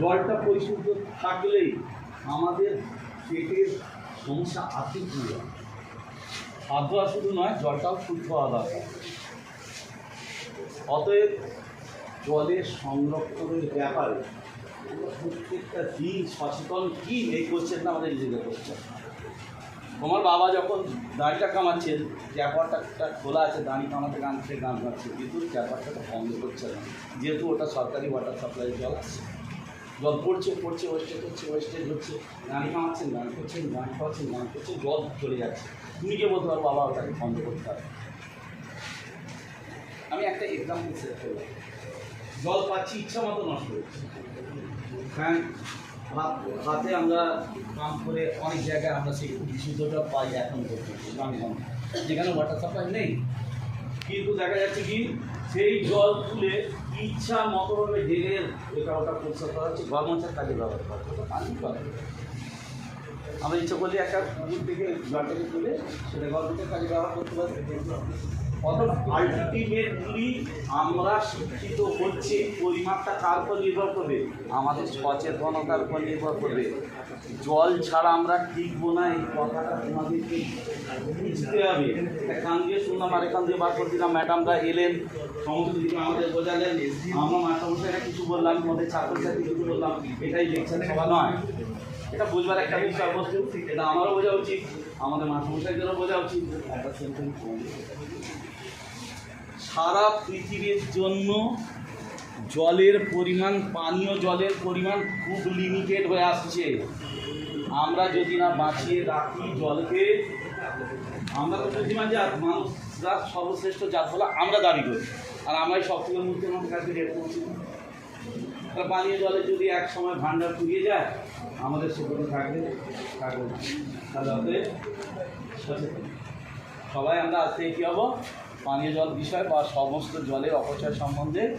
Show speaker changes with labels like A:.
A: জলটা পরিশুদ্ধ থাকলেই আমাদের পেটের সমস্যা আছে কি হাত ধোয়া শুধু নয়, জলটাও শুদ্ধ দরকার অতএব জলের সংরক্ষণের ব্যাপারে প্রত্যেকটা দিন সচেতন কী এই কোশ্চেনটা আমাদের করতে হবে। তোমার বাবা যখন দাড়িটা কামাচ্ছেন ক্যাপারটা খোলা আছে, দাঁড়ি কামাতে গান কামাতে গান গাচ্ছে কিন্তু ক্যাপারটা তো বন্ধ করছে না। যেহেতু ওটা সরকারি ওয়াটার সাপ্লাই জল আসছে জল পড়ছে পড়ছে ওয়েস্টেজ হচ্ছে ওয়েস্টেজ হচ্ছে গান কামাচ্ছেন গান করছেন গান খাওয়াচ্ছেন গান করছেন, জল চলে যাচ্ছে। তুমি কে বলতে পারো বাবা ওটাকে বন্ধ করতে হবে আমি একটা এক্সাম্পল সেট করলাম। জল পাচ্ছি ইচ্ছা মতো নষ্ট হচ্ছে। ফ্যান হাত হাতে আমরা কাম করে অনেক জায়গায় আমরা সেই বিশুদ্ধটা পাই এখন। যেখানে ওয়াটার সাপ্লাই নেই। কিন্তু দেখা যাচ্ছে কি, সেই জল তুলে ইচ্ছা মতোভাবে ঢেলে এটা ওটা পরিষ্কার করা হচ্ছে গভর্নমেন্টের কাজে ব্যবহার করা হচ্ছে পানি করে আমরা ইচ্ছা করলে একটা পুকুর থেকে জলটাকে তুলে সেটা গভর্নমেন্টের কাজে ব্যবহার করতে পারি। অর্থাৎ আলটিমেটলি আমরা শিক্ষিত হচ্ছে, পরিমাপটা কার উপর নির্ভর করবে? আমাদের সচেতনতার উপর নির্ভর করবে। জল ছাড়া আমরা টিকবো না, এই কথাটা তোমাদেরকে বুঝতে হবে। কান দিয়ে শুনলাম, আর এখান দিয়ে বার করে দিলাম। ম্যাডামরা এলেন, সমস্ত কিছু আমাদের বোঝালেন। আমরা মাস্টারমশাইরা কিছু বললাম, তোমাদের ছাত্রছাত্রী কিছু বললাম। এটাই লেকচার সভা নয়। এটা বুঝবার একটা বিষয় বিষয়বস্তু এটা আমারও বোঝা উচিত আমাদের মাস্টারমশাইদেরও বোঝা উচিত। একটা সেন্টেন্স সারা পৃথিবীর জন্য জলের পরিমাণ পানীয় জলের পরিমাণ খুব লিমিটেড হয়ে আসছে। আমরা যদি না বাঁচিয়ে রাখি জলকে আমরা তো বুদ্ধিমান জাত মানুষরা সর্বশ্রেষ্ঠ জাত বলে আমরা দাবি করি। আর আমরাই সব থেকে মূর্তির মধ্যে কাছে রেট করছি। তা পানীয় জলে যদি এক সময় ভান্ডার ফুরিয়ে যায়, আমাদের সেগুলো থাকবে থাকবে তাহলে অতএব সচেতন। সবাই আমরা আজকে কী হব? পানীয় জল বিষয় বা সমস্ত জলের অপচয় সম্বন্ধে